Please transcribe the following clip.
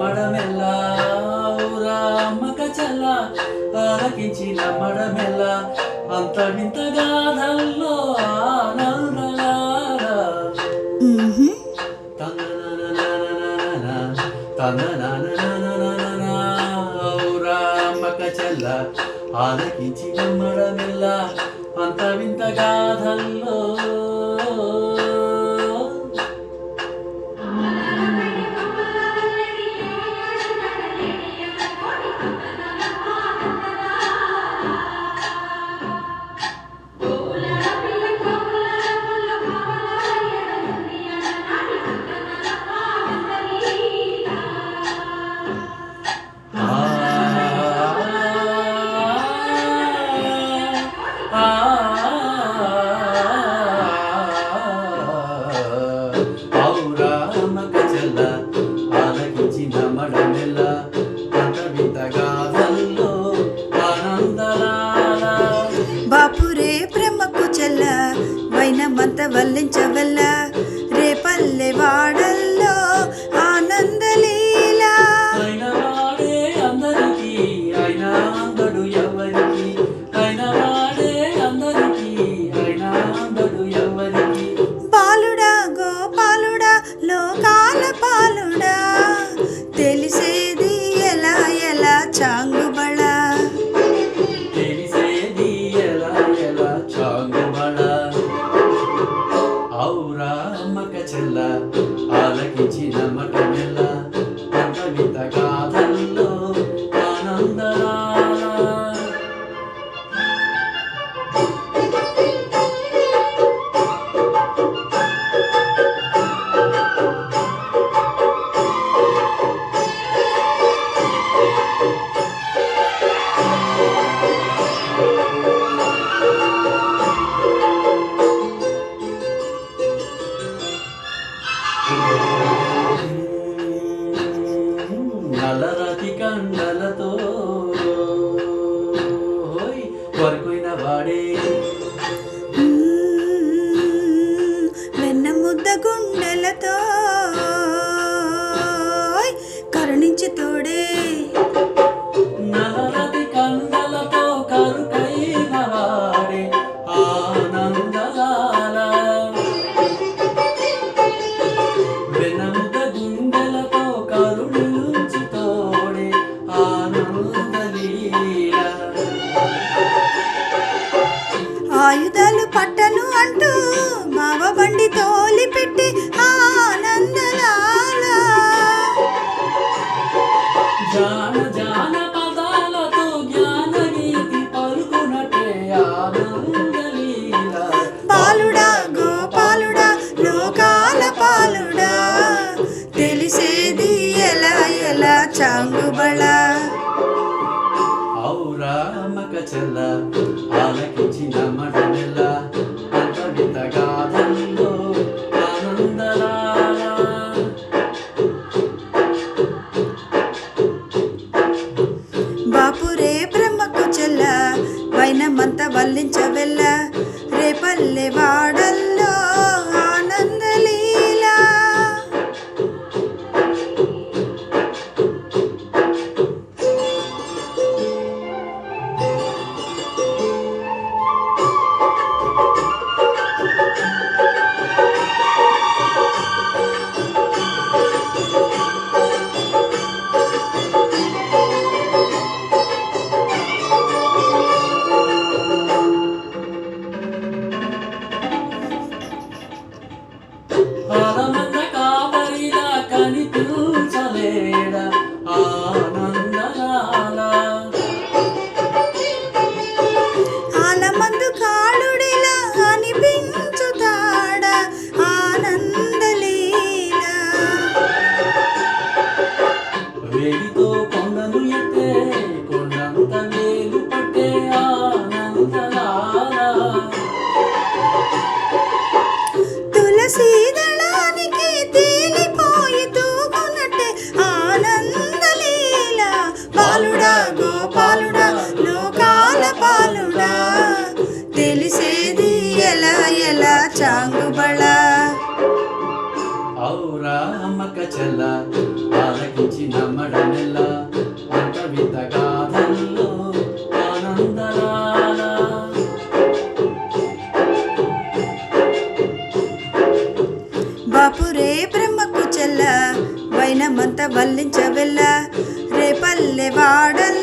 నమ్మడమెల్లా రామక చల్ల ఆలకించి నమ్మడమెల్లా అంతవింత గాథల్లో ఆనందలారా. రామక చల్ల ఆలకించి నమ్మడమెల్లా అంత వింత గాథల్లో ఆయుధాలు పట్టను అంటూ మావ బండి తోలి పెట్టి ఆనందలాల. గోపాలుడా లోకాల పాలుడా తెలిసేది ఎలా ఎలా చాంగుబళ. ఔరామక చల్ల వల్లించవెల్ల రేపల్లె రేపల్లెవాడ పౌరా అమ్మక చెల్ల ఆలకించి నమ్మడమెల్ల అంత వింత గాథల్లో ఆనందరాల. బాపురే బ్రహ్మకు చెల్ల వైనమంత వల్లించవెల్ల రేపల్లె వాడల్